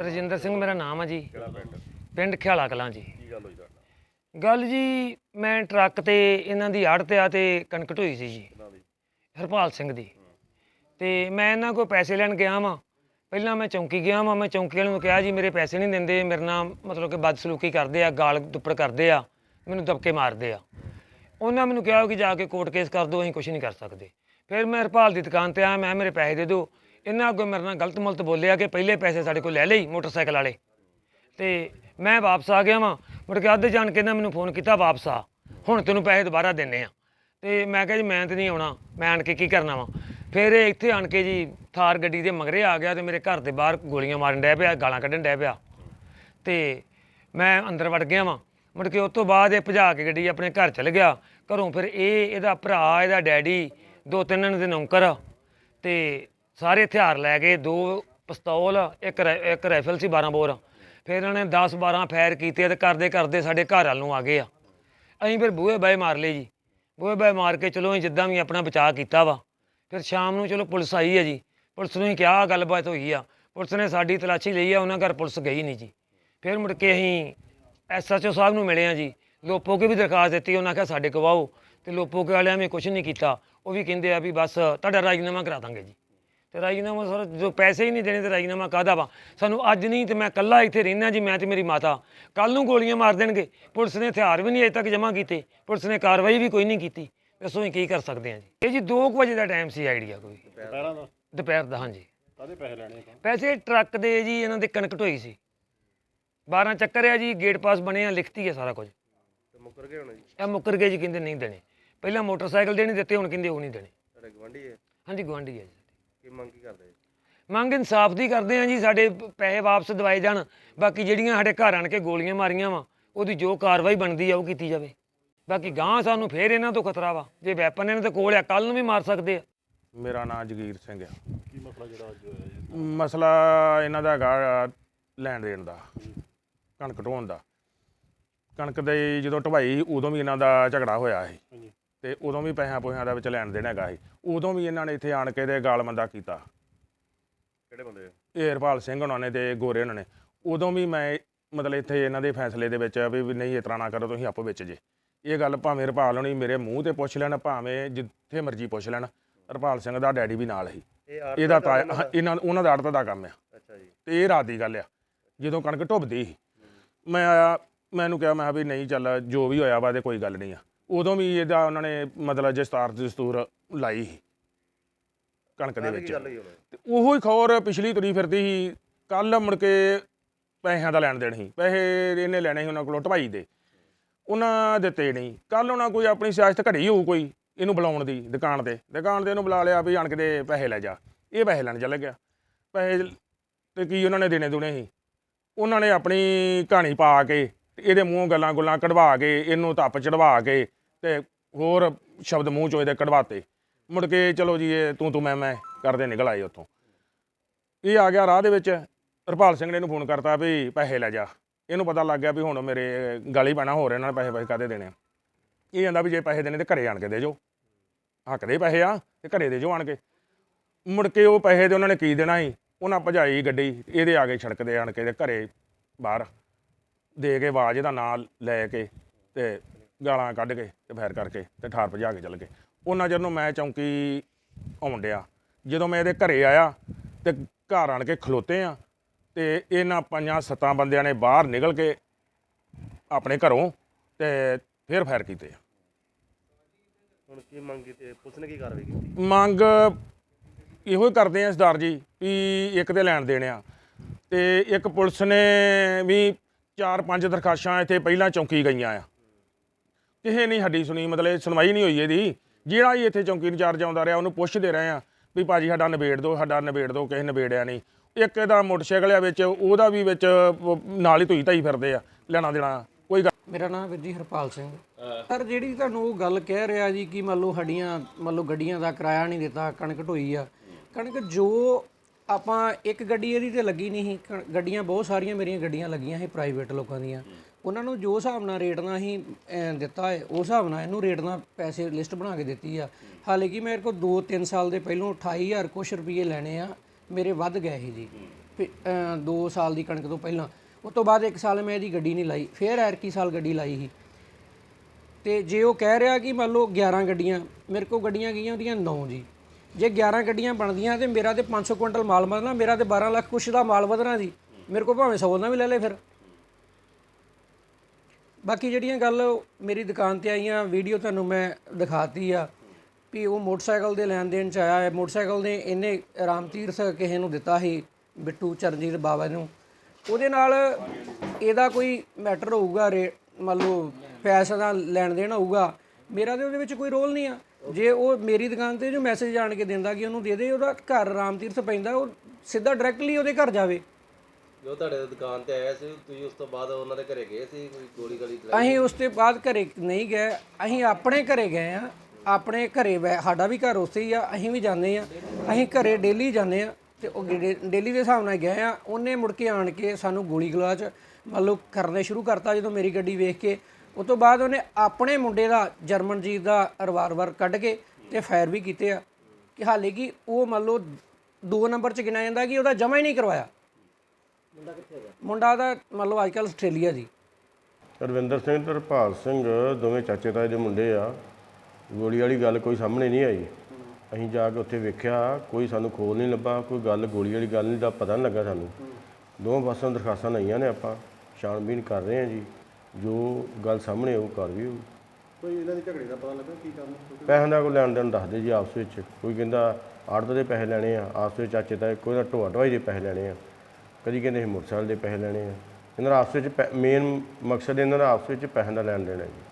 ਰਜਿੰਦਰ ਸਿੰਘ ਮੇਰਾ ਨਾਮ ਆ ਜੀ। ਕਿਹੜਾ ਪਿੰਡ? ਪਿੰਡ ਖਿਆਲਾ ਕਲਾਂ ਜੀ। ਕੀ ਗੱਲ ਹੋਈ ਤੁਹਾਡੇ ਗੱਲ ਜੀ ਮੈਂ ਟਰੱਕ ਤੇ ਇਹਨਾਂ ਦੀ ਆੜ ਤੇ ਆ ਤੇ ਕਣਕ ਢੋਈ ਸੀ ਜੀ। ਹਰਪਾਲ ਸਿੰਘ ਦੀ। ਤੇ ਮੈਂ ਇਹਨਾਂ ਕੋਲ ਪੈਸੇ ਲੈਣ ਗਿਆ ਵਾਂ। ਪਹਿਲਾਂ ਮੈਂ ਚੌਂਕੀ ਗਿਆ ਵਾਂ ਮੈਂ ਚੌਂਕੀ ਵਾਲੇ ਨੂੰ ਕਿਹਾ ਜੀ ਮੇਰੇ ਪੈਸੇ ਨਹੀਂ ਦਿੰਦੇ ਮੇਰੇ ਨਾਲ ਮਤਲਬ ਕਿ ਬਦਸਲੂਕੀ ਕਰਦੇ ਆ ਗਾਲ ਦੁੱਪੜ ਕਰਦੇ ਆ ਮੈਨੂੰ ਦਬਕੇ ਮਾਰਦੇ ਆ। ਉਹਨਾਂ ਮੈਨੂੰ ਕਿਹਾ ਕਿ ਜਾ ਕੇ ਕੋਰਟ ਕੇਸ ਕਰ ਦਿਓ ਅਸੀਂ ਕੁਝ ਨਹੀਂ ਕਰ ਸਕਦੇ। ਫਿਰ ਮੈਂ ਹਰਪਾਲ ਦੀ ਦੁਕਾਨ ਤੇ ਆਇਆ ਮੈਂ ਮੇਰੇ ਪੈਸੇ ਦੇ ਦਿਓ। ਇਹਨਾਂ ਅੱਗੇ ਮੇਰੇ ਨਾਲ ਗਲਤ ਮਲਤ ਬੋਲਿਆ ਕਿ ਪਹਿਲੇ ਪੈਸੇ ਸਾਡੇ ਕੋਲ ਲੈ ਲਈ ਮੋਟਰਸਾਈਕਲ ਵਾਲੇ। ਤੇ ਮੈਂ ਵਾਪਸ ਆ ਗਿਆ ਵਾਂ, ਮੁੜ ਕੇ ਅੱਧੇ ਜਾਣ ਕੇ ਨਾ ਮੈਨੂੰ ਫੋਨ ਕੀਤਾ ਵਾਪਸ ਆ। ਹੁਣ ਤੈਨੂੰ ਪੈਸੇ ਦੁਬਾਰਾ ਦੇਣੇ ਆ। ਤੇ ਮੈਂ ਕਿਹਾ ਜੀ, ਮੈਂ ਤੇ ਨਹੀਂ ਆਉਣਾ, ਮੈਂ ਆਣ ਕੇ ਕੀ ਕਰਨਾ ਵਾ? ਫਿਰ ਇਹ ਇੱਥੇ ਆਣ ਕੇ ਜੀ, ਥਾਰ ਗੱਡੀ ਦੇ ਮਗਰੇ ਆ ਗਿਆ ਤੇ ਮੇਰੇ ਘਰ ਦੇ ਬਾਹਰ ਗੋਲੀਆਂ ਮਾਰਨ ਡੈ ਪਿਆ, ਗਾਲਾਂ ਕੱਢਣ ਡੈ ਪਿਆ। ਤੇ ਮੈਂ ਅੰਦਰ ਵੜ ਗਿਆ ਵਾਂ, ਮੁੜ ਕੇ ਉਸ ਤੋਂ ਬਾਅਦ ਇਹ ਭਜਾ ਕੇ ਗੱਡੀ ਆਪਣੇ ਘਰ ਚਲ ਗਿਆ। ਘਰੋਂ ਫਿਰ ਇਹ, ਇਹਦਾ ਭਰਾ, ਇਹਦਾ ਡੈਡੀ, ਦੋ ਤਿੰਨ ਇਹਨਾਂ ਦੇ ਨੌਕਰ ਤੇ ਸਾਰੇ ਹਥਿਆਰ ਲੈ ਗਏ, ਦੋ ਪਿਸਤੌਲ, ਇੱਕ ਰਾਈ- ਇੱਕ ਰਾਈਫਲ ਸੀ 12 ਬੋਰ। ਫਿਰ ਇਹਨਾਂ ਨੇ 10 12 ਫਾਇਰ ਕੀਤੇ ਤੇ ਕਰਦੇ ਕਰਦੇ ਸਾਡੇ ਘਰ ਵੱਲ ਨੂੰ ਆ ਗਏ ਆ। ਅਸੀਂ ਫਿਰ ਬੂਹੇ ਬਾਏ ਮਾਰ ਲਏ ਜੀ। ਬੂਹੇ ਬਾਏ ਮਾਰ ਕੇ ਚਲੋ ਅਸੀਂ ਜਿੱਦਾਂ ਵੀ ਆਪਣਾ ਬਚਾਅ ਕੀਤਾ ਵਾ। ਫਿਰ ਸ਼ਾਮ ਨੂੰ ਚਲੋ ਪੁਲਿਸ ਆਈ ਹੈ ਜੀ। ਪੁਲਿਸ ਨੂੰ ਹੀ ਕਿਹਾ ਗੱਲਬਾਤ ਹੋਈ ਆ। ਪੁਲਿਸ ਨੇ ਸਾਡੀ ਤਲਾਸ਼ੀ ਲਈ ਆ, ਉਹਨਾਂ ਘਰ ਪੁਲਿਸ ਗਈ ਨਹੀਂ ਜੀ। ਫਿਰ ਮੁੜ ਕੇ ਅਸੀਂ ਐਸਐਚਓ ਸਾਹਿਬ ਨੂੰ ਮਿਲੇ ਆ ਜੀ। ਲੋਪੋ ਕੇ ਵੀ ਦਰਖਾਸਤ ਦਿੱਤੀ, ਉਹਨਾਂ ਕਿਹਾ ਸਾਡੇ ਗਵਾਓ ਤੇ ਲੋਪੋ ਕੇ ਵਾਲਿਆਂ ਨੇ ਕੁਝ ਨਹੀਂ ਕੀਤਾ। ਉਹ ਵੀ ਕਹਿੰਦੇ ਆ ਵੀ ਬਸ ਤੁਹਾਡਾ ਰਾਜੀਨਾਮਾ ਕਰਾ ਦਾਂਗੇ ਜੀ। ਤੇ ਰਾਜੀਨਾਮਾ ਸਰ ਜੋ ਪੈਸੇ ਹੀ ਨਹੀਂ ਦੇਣੇ ਤੇ ਰਾਜੀਨਾਮਾ ਕਾਹਦਾ ਵਾ? ਸਾਨੂੰ ਅੱਜ ਨਹੀਂ ਤੇ ਮੈਂ ਇਕੱਲਾ ਇੱਥੇ ਰਹਿਣਾ ਜੀ ਮੈਂ ਤੇ ਮੇਰੀ ਮਾਤਾ। ਕੱਲ ਨੂੰ ਗੋਲੀਆਂ ਮਾਰ ਦੇਣਗੇ। ਪੁਲਿਸ ਨੇ ਹਥਿਆਰ ਵੀ ਨਹੀਂ ਅਜੇ ਤੱਕ ਜਮ੍ਹਾਂ ਕੀਤੇ। ਪੁਲਿਸ ਨੇ ਕਾਰਵਾਈ ਵੀ ਕੋਈ ਨਹੀਂ ਕੀਤੀ। ਦੱਸੋ ਅਸੀਂ ਕੀ ਕਰ ਸਕਦੇ ਹਾਂ ਜੀ? ਇਹ ਜੀ 2 ਵਜੇ ਦਾ ਟਾਈਮ ਸੀ ਆਈਡੀਆ ਕੋਈ। ਦੁਪਹਿਰਾਂ ਦਾ? ਦੁਪਹਿਰ ਦਾ ਹਾਂਜੀ। ਕਾਹਦੇ ਪੈਸੇ ਲੈਣੇ ਪੈਸੇ ਟਰੱਕ ਦੇ ਜੀ ਇਹਨਾਂ ਦੇ ਕਣਕ ਢੋਈ ਸੀ। 12 ਚੱਕਰ ਆ ਜੀ ਗੇਟ ਪਾਸ ਬਣੇ ਆ ਲਿਖਤੀ ਹੈ ਸਾਰਾ ਕੁਝ। ਤੇ ਮੁੱਕਰ ਗਏ ਹੋਣੇ ਜੀ? ਇਹ ਮੁੱਕਰ ਗਏ ਜੀ ਕਹਿੰਦੇ ਨਹੀਂ ਦੇਣੇ। ਪਹਿਲਾਂ ਮੋਟਰਸਾਈਕਲ ਦੇ ਨਹੀਂ ਦਿੱਤੇ ਹੁਣ ਕਹਿੰਦੇ ਉਹ ਨਹੀਂ ਦੇਣੇ। ਤੁਹਾਡੇ ਗਵੰਡੀ ਹੈ ਹਾਂਜੀ ਗਵਾਂਢੀ ਹੈ ਜੀ। ਕੀ ਮੰਗ ਕੀ ਕਰਦੇ? ਮੰਗ ਇਨਸਾਫ ਦੀ ਕਰਦੇ ਆ ਜੀ ਸਾਡੇ ਪੈਸੇ ਵਾਪਸ ਦਿਵਾਏ ਜਾਣ। ਬਾਕੀ ਜਿਹੜੀਆਂ ਸਾਡੇ ਘਰ ਆਣ ਕੇ ਗੋਲੀਆਂ ਮਾਰੀਆਂ ਵਾ ਉਹਦੀ ਜੋ ਕਾਰਵਾਈ ਬਣਦੀ ਆ ਉਹ ਕੀਤੀ ਜਾਵੇ। ਬਾਕੀ ਗਾਂ ਸਾਨੂੰ ਫੇਰ ਇਹਨਾਂ ਤੋਂ ਖਤਰਾ ਵਾ। ਜੇ ਵੈਪਨ ਇਹਨਾਂ ਦੇ ਕੋਲ ਆ ਕੱਲ ਨੂੰ ਵੀ ਮਾਰ ਸਕਦੇ ਆ। ਮੇਰਾ ਨਾਮ ਜਗੀਰ ਸਿੰਘ ਆ। ਕੀ ਮਸਲਾ ਜਿਹੜਾ ਅੱਜ ਹੋਇਆ ਜੀ? ਮਸਲਾ ਇਹਨਾਂ ਦਾ ਹੈਗਾ ਲੈਣ ਦੇਣ ਦਾ ਕਣਕ ਢੋਣ ਦਾ। ਕਣਕ ਦੇ ਜਦੋਂ ਢਵਾਈ ਉਦੋਂ ਵੀ ਇਹਨਾਂ ਦਾ ਝਗੜਾ ਹੋਇਆ ਸੀ। ਤੇ ਉਦੋਂ ਵੀ ਪੈਸਿਆਂ ਪੋਸਿਆਂ ਦਾ ਵਿੱਚ ਲੈਣ ਦੇਣ ਹੈਗਾ ਸੀ। ਉਦੋਂ ਵੀ ਇਹਨਾਂ ਨੇ ਇੱਥੇ ਆਣ ਕੇ ਤੇ ਗਾਲਮੰਦਾ ਕੀਤਾ। ਕਿਹੜੇ ਬੰਦੇ ਇਹ ਹਰਪਾਲ ਸਿੰਘ ਉਹਨਾਂ ਨੇ ਤੇ ਗੋਰੇ ਉਹਨਾਂ ਨੇ। ਉਦੋਂ ਵੀ ਮੈਂ ਮਤਲਬ ਇੱਥੇ ਇਹਨਾਂ ਦੇ ਫੈਸਲੇ ਦੇ ਵਿੱਚ ਵੀ ਨਹੀਂ ਇਸ ਤਰ੍ਹਾਂ ਨਾ ਕਰੋ ਤੁਸੀਂ ਆਪੋ ਵਿੱਚ ਜੇ। ਇਹ ਗੱਲ ਭਾਵੇਂ ਹਰਪਾਲ ਹੋਣੀ ਮੇਰੇ ਮੂੰਹ ਤੇ ਪੁੱਛ ਲੈਣ ਭਾਵੇਂ ਜਿੱਥੇ ਮਰਜ਼ੀ ਪੁੱਛ ਲੈਣ ਹਰਪਾਲ ਸਿੰਘ ਦਾ ਡੈਡੀ ਵੀ ਨਾਲ ਸੀ। ਇਹਦਾ ਦਾ ਤਾਂ ਕੰਮ ਹਾਂ, ਇਹਨਾਂ ਉਹਨਾਂ ਦਾ ਅੜਤ ਦਾ ਕੰਮ ਆ। ਅੱਛਾ ਜੀ। ਤੇ ਇਹ ਰਾਤ ਦੀ ਗੱਲ ਆ। ਜਦੋਂ ਕਣਕ ਢੁੱਬਦੀ ਸੀ ਮੈਂ ਆਇਆ ਮੈਨੂੰ ਕਿਹਾ ਮੈਂ ਵੀ ਨਹੀਂ ਚੱਲ ਜੋ ਵੀ ਹੋਇਆ ਵਾ ਤੇ ਕੋਈ ਗੱਲ ਨਹੀਂ ਆ। ਉਦੋਂ ਵੀ ਇਹਦਾ ਉਹਨਾਂ ਨੇ ਮਤਲਬ ਜਸਤਾਰ ਦਸਤੂਰ ਲਾਈ ਸੀ ਕਣਕ ਦੇ ਵਿੱਚ। ਤੇ ਉਹੋ ਹੀ ਖੌਰ ਪਿਛਲੀ ਤੁਰੀ ਫਿਰਦੀ ਸੀ ਕੱਲ ਮੁੜ ਕੇ ਪੈਸਿਆਂ ਦਾ ਲੈਣ ਦੇਣ ਸੀ। ਪੈਸੇ ਇਹਨੇ ਲੈਣੇ ਸੀ ਉਹਨਾਂ ਕੋਲੋਂ ਢਵਾਈ ਦੇ। ਉਹਨਾਂ ਦਿੱਤੇ ਨਹੀਂ। ਕੱਲ ਉਹਨਾਂ ਕੋਈ ਆਪਣੀ ਸਿਆਸਤ ਘੜੀ ਹੋਊ ਕੋਈ ਇਹਨੂੰ ਬੁਲਾਉਣ ਦੀ ਦੁਕਾਨ ਤੇ। ਦੁਕਾਨ ਤੇ ਇਹਨੂੰ ਬੁਲਾ ਲਿਆ ਵੀ ਆਣ ਕੇ ਦੇ ਪੈਸੇ ਲੈ ਜਾ। ਇਹ ਪੈਸੇ ਲੈਣ ਚੱਲ ਗਿਆ। ਪੈਸੇ ਤੇ ਕੀ ਉਹਨਾਂ ਨੇ ਦੇਣੇ ਦੁਨੇ ਸੀ? ਉਹਨਾਂ ਨੇ ਆਪਣੀ ਕਹਾਣੀ ਪਾ ਕੇ ਇਹਦੇ ਮੂੰਹੋਂ ਗੱਲਾਂ ਗੁੱਲਾਂ ਕਢਵਾ ਕੇ ਇਹਨੂੰ ਧੱਪ ਚੜਵਾ ਕੇ ਤੇ ਹੋਰ ਸ਼ਬਦ ਮੂੰਹ ਚੋਂ ਇਹਦੇ ਕਢਵਾਤੇ। ਮੁੜ ਕੇ ਚਲੋ ਜੀ, ਇਹ ਤੂੰ ਤੂੰ ਮੈਂ ਮੈਂ ਕਰਦੇ ਨਿਕਲ ਆਏ ਉੱਥੋਂ। ਇਹ ਆ ਗਿਆ ਰਾਹ ਦੇ ਵਿੱਚ। ਹਰਪਾਲ ਸਿੰਘ ਨੇ ਇਹਨੂੰ ਫੋਨ ਕਰਤਾ ਵੀ ਪੈਸੇ ਲੈ ਜਾ। ਇਹਨੂੰ ਪਤਾ ਲੱਗ ਗਿਆ ਵੀ ਹੁਣ ਮੇਰੇ ਗਾਲੀ ਪੈਣਾ ਹੋ ਰਿਹਾ ਇਹਨਾਂ ਨੇ ਪੈਸੇ ਪੈਸੇ ਕਾਦੇ ਦੇਣੇ ਆ। ਇਹ ਕਹਿੰਦਾ ਵੀ ਜੇ ਪੈਸੇ ਦੇਣੇ ਤੇ ਘਰੇ ਆਣ ਕੇ ਦੇ ਜੋ ਹੱਕ ਦੇ ਪੈਸੇ ਆ ਤੇ ਘਰੇ ਦੇ ਜੋ ਆਣ ਕੇ। ਮੁੜ ਕੇ ਉਹ ਪੈਸੇ ਦੇ ਉਹਨਾਂ ਨੇ ਕੀ ਦੇਣਾ ਸੀ? ਉਹਨਾਂ ਭਜਾਈ ਗੱਡੀ, ਇਹਦੇ ਆ ਕੇ ਸੜਕ ਦੇ ਆਣ ਕੇ ਤੇ ਘਰੇ ਬਾਹਰ ਦੇ ਕੇ ਆਵਾਜ਼ ਇਹਦਾ ਨਾਂ ਲੈ ਕੇ ਤੇ ਗਾਲਾਂ ਕੱਢ ਕੇ ਤੇ ਫਾਇਰ ਕਰਕੇ ਤੇ ਠਾਰ ਭਜਾ ਕੇ ਚੱਲ ਗਏ। ਉਹਨਾਂ ਚਿਰ ਨੂੰ ਮੈਂ ਚੌਂਕੀ ਆਉਣ ਡਿਆ। ਜਦੋਂ ਮੈਂ ਇਹਦੇ ਘਰੇ ਆਇਆ ਤੇ ਘਰ ਆਣ ਕੇ ਖਲੋਤੇ ਆ ਤੇ ਇਹਨਾਂ ਪੰਜਾਂ ਸੱਤਾਂ ਬੰਦਿਆਂ ਨੇ ਬਾਹਰ ਨਿਕਲ ਕੇ ਆਪਣੇ ਘਰੋਂ ਤੇ ਫਿਰ ਫਾਇਰ ਕੀਤੇ ਹੁਣ ਕੀ ਮੰਗ ਕੀਤੀ? ਪੁਲਿਸ ਨੇ ਕੀ ਕਾਰਵਾਈ ਕੀਤੀ? ਮੰਗ ਇਹੋ ਹੀ ਕਰਦੇ ਆ ਸਰਦਾਰ ਜੀ ਵੀ ਇੱਕ ਤੇ ਲੈਣ ਦੇਣ ਆ ਤੇ ਇੱਕ ਪੁਲਿਸ ਨੇ ਵੀ ਚਾਰ ਪੰਜ ਦਰਖਾਸ਼ਾਂ ਇੱਥੇ ਪਹਿਲਾਂ ਚੌਂਕੀ ਗਈਆਂ ਆ। ਕਿਸੇ ਨਹੀਂ ਸਾਡੀ ਸੁਣੀ, ਮਤਲਬ ਸੁਣਵਾਈ ਨਹੀਂ ਹੋਈ ਇਹਦੀ। ਜਿਹੜਾ ਹੀ ਇੱਥੇ ਚੌਂਕੀ ਇੰਚਾਰਜ ਆਉਂਦਾ ਰਿਹਾ, ਉਹਨੂੰ ਪੁੱਛਦੇ ਰਹੇ ਆ ਵੀ ਭਾਜੀ ਸਾਡਾ ਨਿਬੇੜ ਦਿਓ, ਸਾਡਾ ਨਿਬੇੜ ਦਿਓ, ਕਿਸੇ ਨਿਬੇੜਿਆ ਨਹੀਂ। ਇੱਕ ਇਹਦਾ ਮੋਟਰਸਾਈਕਲ ਆ ਵਿੱਚ, ਉਹਦਾ ਵੀ ਵਿੱਚ ਨਾਲ ਹੀ ਧੋਈ ਧਾਈ ਫਿਰਦੇ ਆ, ਲੈਣਾ ਦੇਣਾ, ਕੋਈ ਗੱਲ ਮੇਰਾ ਨਾਮ ਵੀਰ ਜੀ ਹਰਪਾਲ ਸਿੰਘ। ਸਰ, ਜਿਹੜੀ ਤੁਹਾਨੂੰ ਉਹ ਗੱਲ ਕਹਿ ਰਿਹਾ ਜੀ ਕਿ ਮੰਨ ਲਓ ਸਾਡੀਆਂ, ਮੰਨ ਲਓ ਗੱਡੀਆਂ ਦਾ ਕਿਰਾਇਆ ਨਹੀਂ ਦਿੱਤਾ, ਕਣਕ ਢੋਈ ਆ। ਕਣਕ ਜੋ ਆਪਾਂ ਇੱਕ ਗੱਡੀ ਇਹਦੀ ਤੇ ਲੱਗੀ ਨਹੀਂ ਸੀ, ਕ- ਗੱਡੀਆਂ ਬਹੁਤ ਸਾਰੀਆਂ ਮੇਰੀਆਂ ਗੱਡੀਆਂ ਲੱਗੀਆਂ ਸੀ ਪ੍ਰਾਈਵੇਟ ਲੋਕਾਂ ਦੀਆਂ। ਉਹਨਾਂ ਨੂੰ ਜੋ ਹਿਸਾਬ ਨਾਲ ਰੇਟ ਨਾਲ ਹੀ ਦਿੱਤਾ ਹੈ ਉਸ ਹਿਸਾਬ ਨਾਲ ਇਹਨੂੰ ਰੇਟ ਨਾਲ ਪੈਸੇ ਲਿਸਟ ਬਣਾ ਕੇ ਦਿੱਤੀ ਆ। ਹਾਲਾਂਕਿ ਮੇਰੇ ਕੋਲ 2-3 ਸਾਲ ਦੇ ਪਹਿਲੋਂ 28000 ਕੁਛ ਰੁਪਏ ਲੈਣੇ ਆ, ਮੇਰੇ ਵੱਧ ਗਏ ਸੀ ਜੀ। 2 ਸਾਲ ਦੀ ਕਣਕ ਤੋਂ ਪਹਿਲਾਂ। ਉਸ ਤੋਂ ਬਾਅਦ 1 ਸਾਲ ਮੈਂ ਇਹਦੀ ਗੱਡੀ ਨਹੀਂ ਲਾਈ, ਫੇਰ ਐਰਕੀ ਸਾਲ ਗੱਡੀ ਲਾਈ ਸੀ। ਤੇ ਜੇ ਉਹ ਕਹਿ ਰਿਹਾ ਕਿ ਮੰਨ ਲਓ 11 ਗੱਡੀਆਂ, ਮੇਰੇ ਕੋਲ ਗੱਡੀਆਂ ਗਈਆਂ ਉਹਦੀਆਂ 9 ਜੀ। ਜੇ 11 ਗੱਡੀਆਂ ਬਣਦੀਆਂ ਤੇ ਮੇਰਾ ਤੇ 500 ਕੁਇੰਟਲ ਮਾਲ ਵਧਣਾ, ਮੇਰਾ ਤੇ 12 ਲੱਖ ਕੁਛ ਦਾ ਮਾਲ ਵਧਣਾ ਸੀ। ਮੇਰੇ ਕੋਲ ਭਾਵੇਂ 100 ਦਾ ਵੀ ਲੈ ਲੈ ਫਿਰ। ਬਾਕੀ ਜਿਹੜੀਆਂ ਗੱਲ ਮੇਰੀ ਦੁਕਾਨ ਤੇ ਆਈਆਂ, ਵੀਡੀਓ ਤੁਹਾਨੂੰ ਮੈਂ ਦਿਖਾਤੀ ਆ ਵੀ ਉਹ ਮੋਟਰਸਾਈਕਲ ਦੇ ਲੈਣ ਦੇਣ ਚ ਆਇਆ ਹੈ। ਮੋਟਰਸਾਈਕਲ ਨੇ ਇਹਨੇ ਰਾਮ ਤੀਰਥ ਕਿਸੇ ਨੂੰ ਦਿੱਤਾ ਸੀ, ਬਿੱਟੂ ਚਰਨਜੀਤ ਬਾਬਾ ਨੂੰ। ਉਹਦੇ ਨਾਲ ਇਹਦਾ ਕੋਈ ਮੈਟਰ ਹੋਊਗਾ, ਰੇ ਮੰਨ ਲਓ ਪੈਸੇ ਦਾ ਲੈਣ ਦੇਣ ਹੋਊਗਾ। ਮੇਰਾ ਤੇ ਉਹਦੇ ਵਿੱਚ ਕੋਈ ਰੋਲ ਨਹੀਂ ਆ। ਜੇ ਉਹ ਮੇਰੀ ਦੁਕਾਨ ਤੇ ਜੋ ਮੈਸੇਜ ਆਣ ਕੇ ਦਿੰਦਾ ਕਿ ਉਹਨੂੰ ਦੇ ਦੇ ਉਹਦਾ ਘਰ ਰਾਮ ਤੀਰਥ ਪੈਂਦਾ ਉਹ ਸਿੱਧਾ ਡਾਇਰੈਕਟਲੀ ਉਹਦੇ ਘਰ ਜਾਵੇ। ਜੋ ਤੁਹਾਡੇ ਦੁਕਾਨ ਤੇ ਆਇਆ ਸੀ ਤੁਸੀਂ ਉਸ ਤੋਂ ਬਾਅਦ ਉਹਨਾਂ ਦੇ ਘਰੇ ਗਏ ਸੀ ਕੋਈ ਗੋਲੀ ਗਲੀ ਅਸੀਂ ਉਸ ਤੋਂ ਬਾਅਦ ਘਰੇ ਨਹੀਂ ਗਏ ਅਸੀਂ ਆਪਣੇ ਘਰੇ ਗਏ ਆ ਆਪਣੇ ਘਰੇ ਸਾਡਾ ਵੀ ਘਰ ਉੱਥੇ ਹੀ ਆ ਅਸੀਂ ਵੀ ਜਾਂਦੇ ਆ ਅਸੀਂ ਘਰੇ ਡੇਲੀ ਜਾਂਦੇ ਆ ਤੇ ਉਹ ਡੇਲੀ ਦੇ ਹਿਸਾਬ ਨਾਲ ਗਏ ਆ ਉਹਨੇ ਮੁੜ ਕੇ ਆਣ ਕੇ ਸਾਨੂੰ ਗੋਲੀ ਗਲਾਚ ਮੰਨ ਲਓ ਕਰਨੇ ਸ਼ੁਰੂ ਕਰਤਾ ਜਦੋਂ ਮੇਰੀ ਗੱਡੀ ਵੇਖ ਕੇ ਉਸ ਤੋਂ ਬਾਅਦ ਉਹਨੇ ਆਪਣੇ ਮੁੰਡੇ ਦਾ ਜਰਮਨਜੀਤ ਦਾ ਰਿਵਾਲਵਰ ਕੱਢ ਕੇ ਤੇ ਫਾਇਰ ਵੀ ਕੀਤੇ ਆ। ਕਿ ਹਾਲੇ ਕਿ ਉਹ ਮੰਨ ਲਓ ਦੋ ਨੰਬਰ ਚ ਗਿਣਿਆ ਜਾਂਦਾ ਕਿ ਉਹਦਾ ਜਮਾ ਹੀ ਨਹੀਂ ਕਰਵਾਇਆ। ਮੁੰਡਾ ਕਿੱਥੇ ਹੈਗਾ? ਮੁੰਡਾ ਦਾ ਮੰਨ ਲਓ ਅੱਜ ਕੱਲ੍ਹ ਆਸਟ੍ਰੇਲੀਆ ਜੀ। ਰਵਿੰਦਰ ਸਿੰਘ ਤੇ ਹਰਪਾਲ ਸਿੰਘ ਦੋਵੇਂ ਚਾਚੇ ਤਾਏ ਦੇ ਮੁੰਡੇ ਆ। ਗੋਲੀ ਵਾਲੀ ਗੱਲ ਕੋਈ ਸਾਹਮਣੇ ਨਹੀਂ ਆਈ। ਅਸੀਂ ਜਾ ਕੇ ਉੱਥੇ ਵੇਖਿਆ ਕੋਈ ਸਾਨੂੰ ਖੋਲ ਨਹੀਂ ਲੱਭਾ ਕੋਈ ਗੱਲ ਗੋਲੀ ਵਾਲੀ ਗੱਲ ਨਹੀਂ ਦਾ ਪਤਾ ਨਹੀਂ ਲੱਗਾ ਸਾਨੂੰ। ਦੋਵਾਂ ਪਾਸਿਓਂ ਦਰਖਾਸਤਾਂ ਲਈਆਂ ਨੇ ਆਪਾਂ ਛਾਣਬੀਨ ਕਰ ਰਹੇ ਹਾਂ ਜੀ। ਜੋ ਗੱਲ ਸਾਹਮਣੇ ਆਊ ਕਰ ਵੀ ਕੋਈ ਇਹਨਾਂ ਦੀ ਝਗੜੇ ਦਾ ਪਤਾ ਲੱਗਾ ਕੀ ਕੰਮ ਪੈਸਿਆਂ ਦਾ ਕੋਈ ਲੈਣ ਦੇਣ ਦੱਸਦੇ ਜੀ ਆਪਸ ਵਿੱਚ। ਕੋਈ ਕਹਿੰਦਾ ਆੜਤ ਦੇ ਪੈਸੇ ਲੈਣੇ ਆ ਆਪਸ ਵਿੱਚ ਚਾਚੇ ਤਾਏ ਕੋਈ ਦਾ ਢੋਆ ਢਵਾਈ ਦੇ ਪੈਸੇ ਲੈਣੇ ਆ। ਕਦੀ ਕਹਿੰਦੇ ਅਸੀਂ ਮੋਟਰਸਾਈਕਲ ਦੇ ਪੈਸੇ ਲੈਣੇ ਆ। ਇਹਨਾਂ ਦਾ ਆਪਸ ਵਿੱਚ ਮੇਨ ਮਕਸਦ ਇਹਨਾਂ ਦਾ ਆਪਸ ਵਿੱਚ ਪੈਸਿਆਂ ਦਾ ਲੈਣ ਦੇਣ ਹੈ ਜੀ।